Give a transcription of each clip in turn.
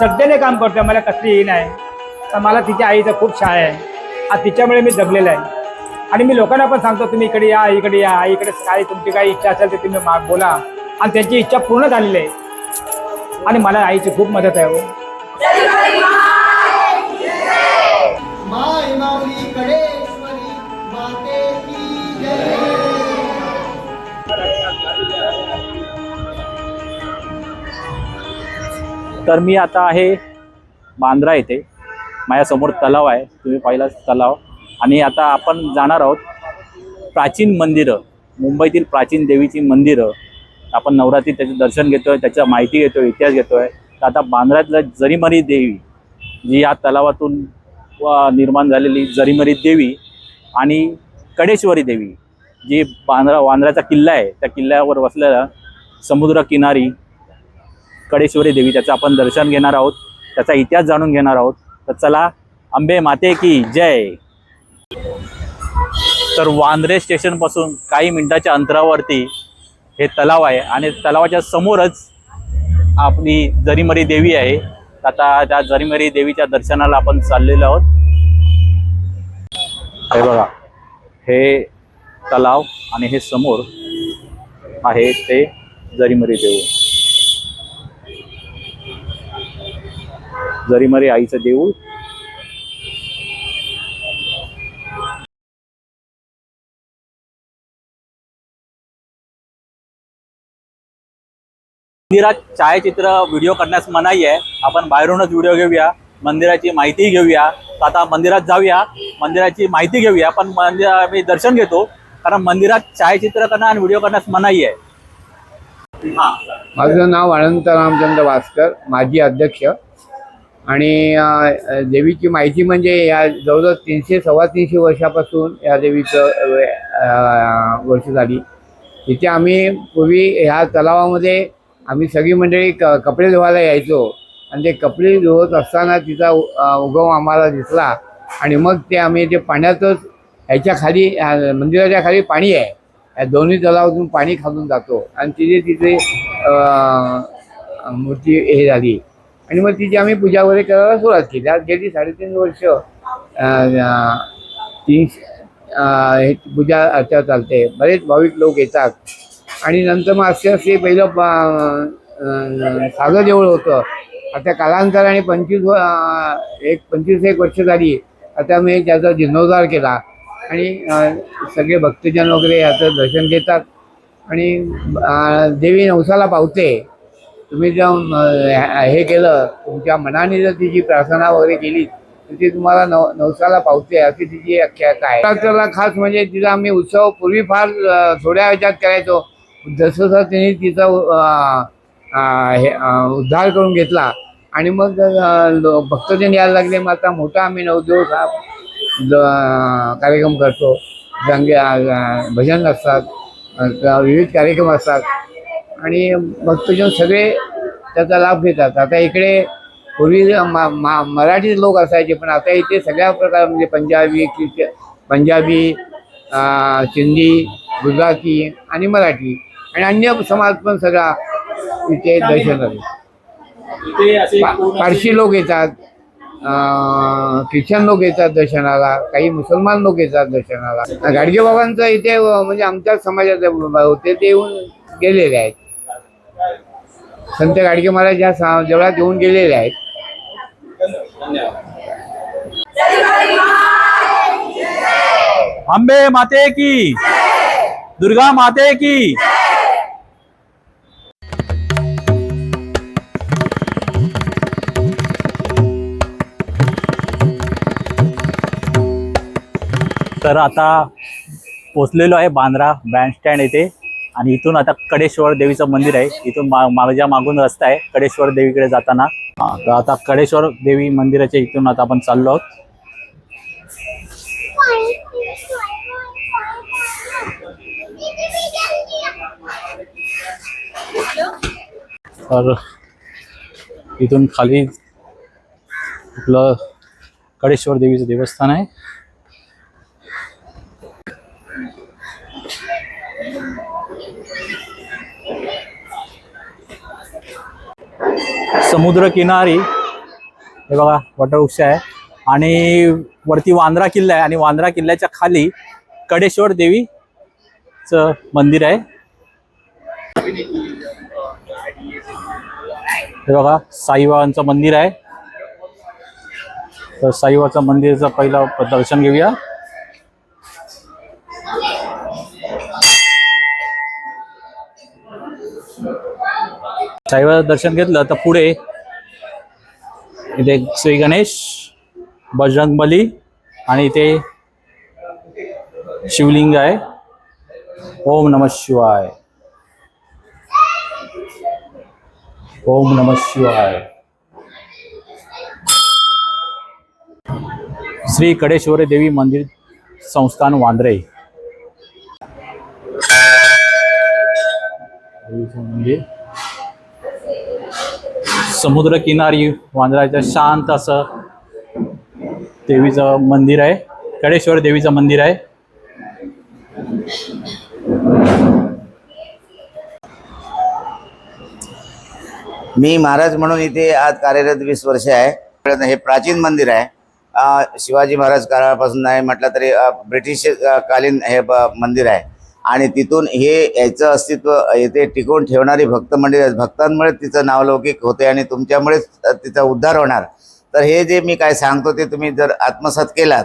सध्याने काम करतोय मला कसली ही नाही. तर मला तिच्या आईचा खूप छाय आहे. आज तिच्यामुळे मी जगलेलं आहे. आणि मी लोकांना पण सांगतो तुम्ही इकडे या इकडे या इकडे काय तुमची काही इच्छा असेल ते तुम्ही माग बोला. आणि त्यांची इच्छा पूर्ण झालेली आहे. आणि मला आईची खूप मदत आहे हो. तर मी आता आहे बांद्रा येथे. माझ्यासमोर तलाव आहे. तुम्ही पाहिला तलाव. आणि आता आपण जाणार आहोत प्राचीन मंदिरं. मुंबईतील प्राचीन देवीची मंदिरं. आपण नवरात्री त्याचं दर्शन घेतोय त्याच्या माहिती घेतोय इतिहास घेतोय. तर आता बांद्रातलं जरीमरी देवी जी या तलावातून निर्माण झालेली जरीमरी देवी आणि कडेश्वरी देवी जी बांद्रा वांद्र्याचा किल्ला आहे. त्या किल्ल्यावर वसलेला समुद्रकिनारी कडेश्वरी देवी त्याचं आपण दर्शन घेणार आहोत. त्याचा इतिहास जाणून घेणार आहोत. तर चला आंबे माते की जय. तर वांद्रे स्टेशनपासून काही मिनिटाच्या अंतरावरती हे तलाव आहे आणि तलावाच्या समोरच आपली जरीमरी देवी आहे. आता त्या जरीमरी देवीच्या दर्शनाला आपण चाललेलो आहोत. हे बघा हे तलाव आणि हे समोर आहे ते जरीमरी देऊ जरीमरी आईचं देऊळ. मंदिरात छायाचित्र व्हिडिओ करण्यास मनाई आहे. आपण बाहेरूनच व्हिडिओ घेऊया मंदिराची माहिती घेऊया. तर आता मंदिरात जाऊया मंदिराची माहिती घेऊया पण मंदिर मी दर्शन घेतो. कारण मंदिरात छायाचित्र करणं आणि व्हिडिओ करण्यास मनाई आहे. हा. माझं नाव अनंत रामचंद्र भास्कर माजी अध्यक्ष. आणि देवीची माहिती म्हणजे या जवळजवळ तीनशे सव्वा तीनशे वर्षापासून या देवीचं वर्ष झाली. तिथे आम्ही पूर्वी ह्या तलावामध्ये आम्ही सगळी मंडळी क कपडे धुवायला यायचो. आणि ते कपडे धुवत असताना तिचा उ- उगम आम्हाला दिसला. आणि मग ते आम्ही ते पाण्यातच ह्याच्या खाली मंदिराच्या खाली पाणी आहे. या दोन्ही तलावातून पाणी खालून जातो. आणि तिथे तिथे मूर्ती हे झाली. आणि मग तिची आम्ही पूजा वगैरे करायला सुरुवात केली. आज गेली साडेतीन वर्ष. अ, तीनशे हे पूजा अर्चा चालते. बरेच भाविक लोक येतात. आणि नंतर मग असे असे पहिलं प- साधं देऊळ होतं. आता कालांतराने पंचवीस एक पंचवीस एक वर्ष झाली. आता मी त्याचा जीर्णोद्धार केला. आणि सगळे भक्तजन वगैरे याचं दर्शन घेतात. आणि देवी नवसाला पावते. तुम्ही जाऊन हे केलं तुमच्या मनाने जर तिची प्रार्थना वगैरे केली तर ती तुम्हाला नव नवसाला पावते अशी तिची आख्यायिका आहे. नवरात्राला खास म्हणजे तिचा आम्ही उत्सव पूर्वी फार थोड्या ह्याच्यात करायचो. जसं तिने तिचा हे उद्धार करून घेतला आणि मग भक्तजन यायला लागले मग आता मोठा आम्ही नऊ दिवस हा कार्यक्रम करतो. गंगे भजन असतात विविध कार्यक्रम असतात. आणि भक्तजन सगळे त्याचा लाभ घेतात. आता इकडे पूर्वी मा- मा- मराठी लोक असायचे पण आता इथे सगळ्या प्रकार म्हणजे पंजाबी पंजाबी सिंधी गुजराती आणि मराठी आणि अन्य समाज पण सगळा इथे दर्शन इथे असे पा- कोण असे- पारशी लोक येतात ख्रिश्चन लोक येतात दर्शनाला काही मुसलमान लोक येतात दर्शनाला. गाडगे बाबांचं इथे म्हणजे आमच्या समाजाचे होते ते येऊन गेलेले आहेत. संत गाडगे महाराज ज्या सा- देवळात येऊन गेलेले आहेत. आंबे माते की दुर्गा माते की. तर आता पोचलेलो आहे बांद्रा बँड स्टँड येथे. आणि इथून आता कडेश्वर देवीचं मंदिर आहे. इथून माझ्या मागून रस्ता आहे कडेश्वर देवीकडे जाताना. तर आता कडेश्वर देवी मंदिराच्या इथून आता आपण चाललो आहोत. तर इथून खाली आपलं कडेश्वर देवीचं देवस्थान आहे. समुद्रकिनारी. हे बघा वटवृक्ष आहे. आणि वरती वांद्रा किल्ला आहे. आणि वांद्रा किल्ल्याच्या खाली कडेश्वर देवीचं मंदिर आहे. हे बघा साईबाबांचं मंदिर आहे. तर साईबाबाचं मंदिरचं पहिलं दर्शन घेऊया. साईबाबाचं दर्शन घेतलं तर पुढे इथे श्री गणेश बजरंग बली आणि इथे शिवलिंग आहे. ओम नम शिवाय. ओम नम शिवाय. श्री कडेश्वरी देवी मंदिर संस्थान वांद्रे. म्हणजे समुद्रकिनारी वांद्राच्या शांत असं देवीचं मंदिर आहे. कडेश्वर देवीचं मंदिर आहे. मी महाराज म्हणून इथे आज कार्यरत वीस वर्ष आहे. हे प्राचीन मंदिर आहे. शिवाजी महाराज काळापासून नाही म्हटलं तरी ब्रिटिश कालीन हे ब- मंदिर आहे. आणि तिथून हे याचं अस्तित्व येथे टिकवून ठेवणारी भक्त मंडळी भक्तांमुळे तिचं नावलौकिक होते आणि तुमच्यामुळेच तिचा उद्धार होणार. तर हे जे मी काय सांगतो ते तुम्ही जर आत्मसात केलात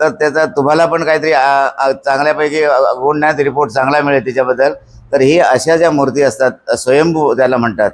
तर त्याचा तुम्हाला पण काहीतरी चांगल्यापैकी अ, गुण नाही रिपोर्ट चांगला मिळेल त्याच्याबद्दल तर ही अशा ज्या मूर्ती असतात स्वयंभू त्याला म्हणतात.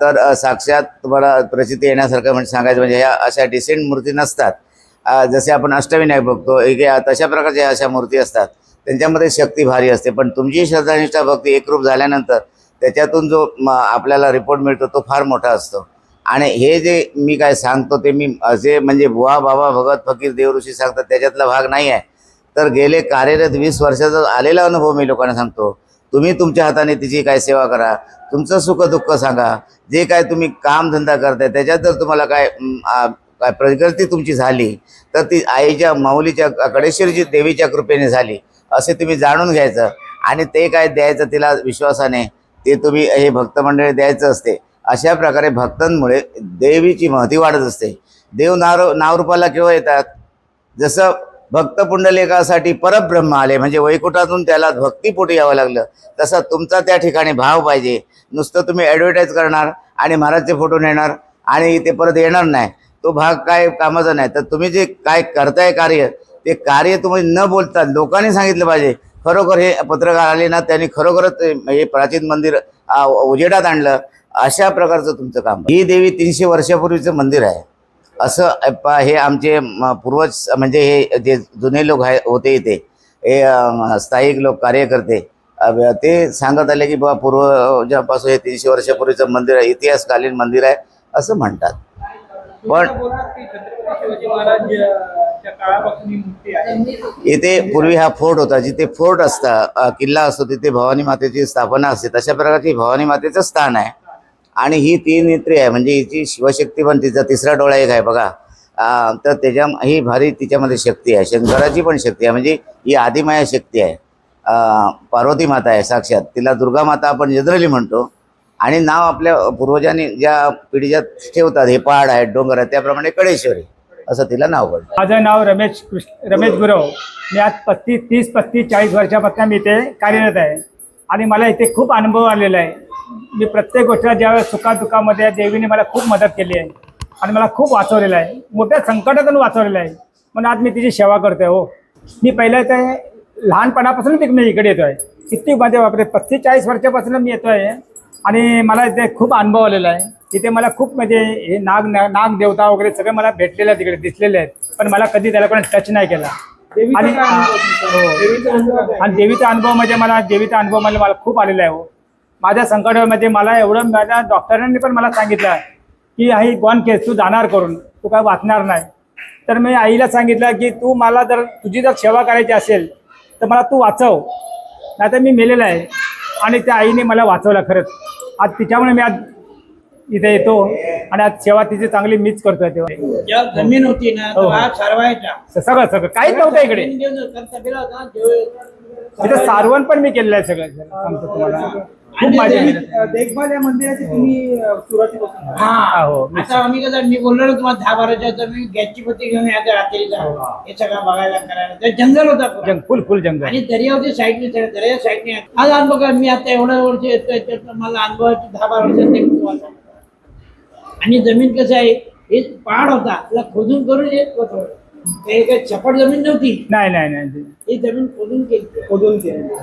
तर साक्षात तुम्हाला प्रचिती येण्यासारखं म्हणजे सांगायचं म्हणजे ह्या अशा डिसेंट मूर्ती नसतात. जसे आपण अष्टविनायक बघतो एक तशा प्रकारच्या अशा मूर्ती असतात. त्यांच्यामध्ये शक्ती भारी असते. पण तुमची श्रद्धानिष्ठा भक्ती एकरूप झाल्यानंतर त्याच्यातून जो म, आपल्याला रिपोर्ट मिळतो तो फार मोठा असतो. आणि हे जे मी काय सांगतो ते मी असे म्हणजे बुवा बाबा भगत फकीर देवऋषी सांगतात त्याच्यातला भाग नाही आहे. तर गेले कार्यरत वीस वर्षाचा आलेला अनुभव मी लोकांना सांगतो. तुम्ही तुमच्या हाताने तिची काय सेवा करा. तुमचं सुखदुःख सांगा. जे काय तुम्ही कामधंदा करताय त्याच्यात जर तुम्हाला काय काय प्रगती तुमची झाली तर ती आईच्या माऊलीच्या कडेश्वरीची देवीच्या कृपेने झाली. असे तुम्ही जाणून घ्यायचं. आणि ते काय द्यायचं तिला विश्वासाने ते तुम्ही हे भक्त मंडळी द्यायचं असते. अशा प्रकारे भक्तांमुळे देवीची महती वाढत असते. देव नाव नावरूपाला केव्हा येतात? जसं भक्त पुंडलेखासाठी परब्रह्म आले म्हणजे वैकुटातून त्याला भक्तीपोटी यावं लागलं तसं तुमचा त्या ठिकाणी भाव पाहिजे. नुसतं तुम्ही ॲडव्हर्टाईज करणार आणि महाराजचे फोटो नेणार आणि ते परत येणार नाही. तो भाग काय कामाचा नाही. तर तुम्ही जे काय करताय कार्य ते कार्य तुम्ही न बोलता लोकांनी सांगितलं पाहिजे. खरोखर हे पत्रकार आले ना त्यांनी खरोखरच हे प्राचीन मंदिर उजेडात आणलं. अशा प्रकारचं तुमचं काम. ही देवी तीनशे वर्षापूर्वीचं मंदिर आहे. असं प- हे आमचे पूर्वज म्हणजे हे जे जुने लोक आहे होते इथे. हे स्थायिक लोक कार्यकर्ते. ते सांगत आले की बाबा पूर्वजापासून हे तीनशे वर्षापूर्वीचं मंदिर आहे. इतिहासकालीन मंदिर आहे. असं म्हणतात. पण इथे पूर्वी हा फोर्ट होता जिथे फोर्ट असता किल्ला असतो तिथे भवानी मातेची स्थापना असते. तशा प्रकारची भवानी मातेचं स्थान आहे. आणि ही तीन नेत्री आहे म्हणजे हिची शिवशक्ती पण तिचा तिसरा डोळा एक आहे बघा. तर त्याच्या ही भारी तिच्यामध्ये शक्ती आहे शंकराची पण शक्ती आहे म्हणजे ही आदिमाया शक्ती आहे. पार्वती माता आहे साक्षात. तिला दुर्गा माता आपण जनरली म्हणतो. आणि नाव आपल्या पूर्वजांनी ज्या पिढीच्या ठेवतात हे पहाड आहेत डोंगर आहेत त्याप्रमाणे कडेश्वरी. असं तिला नाव पडलं. माझं नाव रमेश कृष्ण रमेश गुरव. मी आज पस्तीस तीस पस्तीस चाळीस वर्षापासून मी इथे कार्यरत आहे. आणि मला इथे खूप अनुभव आलेला आहे. मी प्रत्येक गोष्टीला ज्यावेळेस सुखादुखामध्ये देवीने मला खूप मदत केली आहे. आणि मला खूप वाचवलेलं आहे. मोठ्या संकटातून वाचवलेलं आहे. म्हणून आज मी तिची सेवा करतोय हो. मी पहिलं ते लहानपणापासून ते मी इकडे येतो आहे किती माझ्या बापरे पस्तीस चाळीस वर्षापासून मी येतो आहे आणि मला इथे खूप अनुभव आलेला आहे. तिथे मला खूप म्हणजे हे नाग नाग देवता वगैरे सगळे मला भेटलेले आहेत तिकडे दिसलेले आहेत. पण मला कधी त्याला कोणी टच नाही केला. आणि हो. आणि देवीचा अनुभव म्हणजे मला देवीचा अनुभव म्हणजे मला खूप आलेला आहे हो. माझ्या संकटामध्ये मला एवढं माझ्या डॉक्टरांनी पण मला सांगितलं की आई गॉन केस तू जाणार करून. तू काय वाचणार नाही. तर मी आईला सांगितलं की तू मला जर तुझी जर सेवा करायची असेल तर मला तू वाचव. नाहीतर मी मेलेला आहे. आणि त्या आईने मला वाचवलं खरंच. आज तिच्यामुळे मी आज इथे येतो आणि आज सेवा तिची चांगली मीच करतोय तेव्हा. ज्या जमीन होती ना हो. सारवायचा. सगळं सगळं. काहीच नव्हतं इकडे. देऊन होता, इथे सारवण पण मी केलेलं आहे सगळं सांगतो तुम्हाला. खूप माझी मेहनत आहे. अ, देखभाल या मंदिराची तुम्ही अ, सुरुवातीपासून करता. हा, हो. आता आम्ही कसं मी बोललो ना तुम्हाला दहा बाराच्या तर मी गॅसची पत्ती घेऊन यायचं रात्रीचा. हे. सगळं बघायला करायला. ते जंगल होता पुरा. जंग फुल फुल जंगल. आणि दर्यावरच्या साईडने दर्या साईडने आज अनुभव काय? मी आता एवढ्या वर्ष येतोय त्यातनं मला अनुभवाची दहा बारा वर्ष ते मी तुम्हाला सांगतो. आणि जमीन कसं आहे? हे पहाड होता. त्याला खोदून करून येत होतं ते काही छपट जमीन नव्हती. नाही नाही नाही. ही जमीन खोदून केली. खोदून केलं.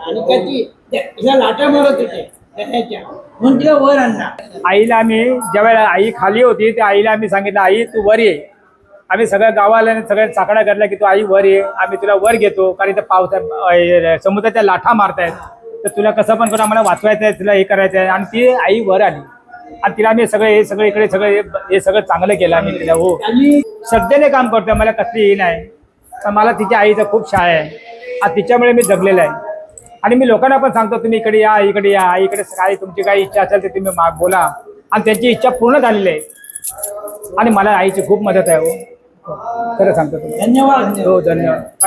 आणि त्याची त्या- तिला लाटा मारत होते दर्याच्या म्हणून तिला वर आणला. आईला आम्ही ज्यावेळेला आई खाली होती त्या आईला आम्ही सांगितलं आई तू वर ये. आम्ही सगळ्या गावाला आणि सगळ्या चाकडा करला की तू आई वर ये. आम्ही तुला वर घेतो. कारण इथं पावसा समुद्राच्या लाठा मारतायत. तर तुला कसं पण करून आम्हाला वाचवायचं आहे तुला हे करायचं आहे आणि ती आई वर आली. आणि तिला आम्ही सगळं हे सगळं इकडे सगळं हे- सगळं चांगलं केलं आम्ही तिला हो. श्रद्धेने काम करतोय मला कसली ही नाही. तर मला तिच्या आईचा खूप छाया आहे. आणि तिच्यामुळे मी जगलेला आहे. आणि मी लोकांना पण सांगतो तुम्ही इकडे या इकडे या इकडे काय तुमची काही इच्छा असेल तर तुम्ही माग बोला. आणि त्यांची इच्छा पूर्ण झालेली आहे. आणि मला आईची खूप मदत आहे हो. खरं सांगतो तुम्ही धन्यवाद. हो धन्यवाद.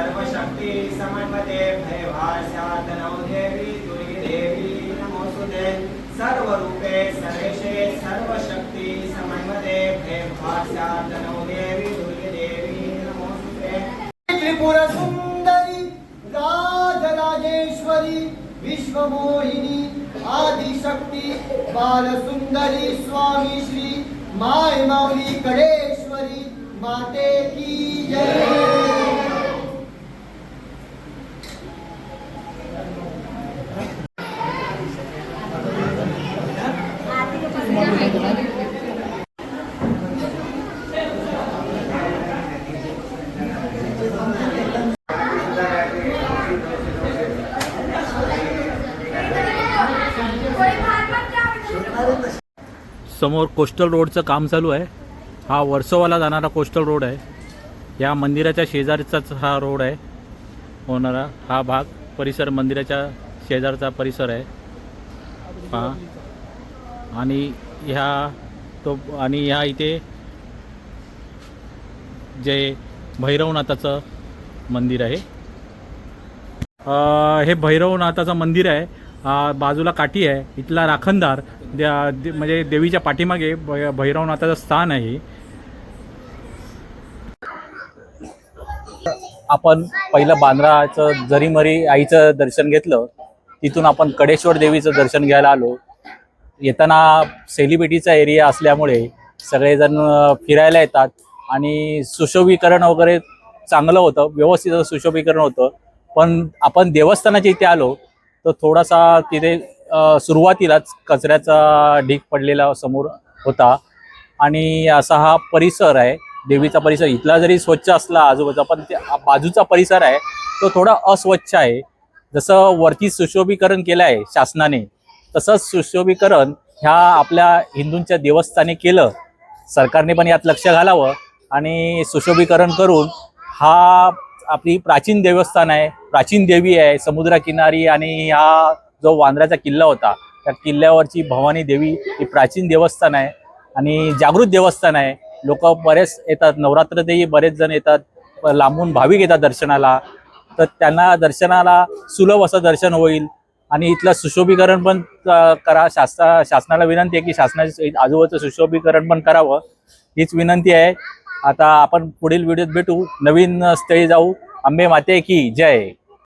सर्वशक्ती समन्वते भयभास्यात् नौ देवी दुर्गे देवी नमोस्तुते सर्वरूपे सर्वेशे सर्वशक्ती समन्वते भयभास्यात् नौ देवी दुर्गे देवी नमोस्तुते त्रिपुर सुंदरी राजराजेश्वरी विश्वमोहिनी आदिशक्ती बालसुंदरी स्वामी श्री माय माऊली कडेश्वरी माते की जय। समोर कोस्टल रोडचं काम चालू आहे. हा वर्सोवाला जाणारा कोस्टल रोड आहे. या मंदिराच्या शेजारचाच हा रोड आहे. होणारा हा भाग परिसर मंदिराच्या शेजारचा परिसर आहे. हा आणि ह्या तो आणि ह्या इथे जे भैरवनाथाचं मंदिर आहे. हे भैरवनाथाचं मंदिर आहे. बाजूला काठी आहे इथला राखणदार द्या दे- म्हणजे देवीच्या पाठीमागे भैरवनाथाचं स्थान आहे आपण पहिलं बांद्राचं जरीमरी आईचं दर्शन घेतलं तिथून आपण कडेश्वर देवीचं दर्शन घ्यायला आलो. येताना सेलिब्रिटीचा एरिया असल्यामुळे सगळेजण फिरायला येतात आणि सुशोभीकरण वगैरे चांगलं होतं व्यवस्थित सुशोभीकरण होतं. पण आपण देवस्थानाच्या इथे आलो तर थोडासा तिथे सुरुवातीलाच कचऱ्याचा ढीक पडलेला समोर होता. आणि असा हा परिसर आहे देवीचा परिसर. इथला जरी स्वच्छ असला आजूबाजूचा पण ते बाजूचा परिसर आहे तो थोडा अस्वच्छ आहे. जसं वरती सुशोभीकरण केलं आहे शासनाने तसंच सुशोभीकरण ह्या आपल्या हिंदूंच्या देवस्थानी केलं. सरकारने पण यात लक्ष घालावं आणि सुशोभीकरण करून हा आपली प्राचीन देवस्थान आहे प्राचीन देवी आहे समुद्रकिनारी आणि हा जो वांद्र्याचा किल्ला होता त्या किल्ल्यावरची भवानी देवी ही प्राचीन देवस्थान आहे आणि जागृत देवस्थान आहे. लोक बरेच येतात नवरात्रतेही बरेच जण येतात लांबून भाविक येतात दर्शनाला. तर त्यांना दर्शनाला सुलभ असं दर्शन होईल आणि इथलं सुशोभीकरण पण करा. शासना शासनाला विनंती आहे की शासनाच्या आजूबाजूचं सुशोभीकरण पण करावं. हीच विनंती आहे. आता आपण पुढील व्हिडिओत भेटू. नवीन स्थळी जाऊ. आंबे माते की जय.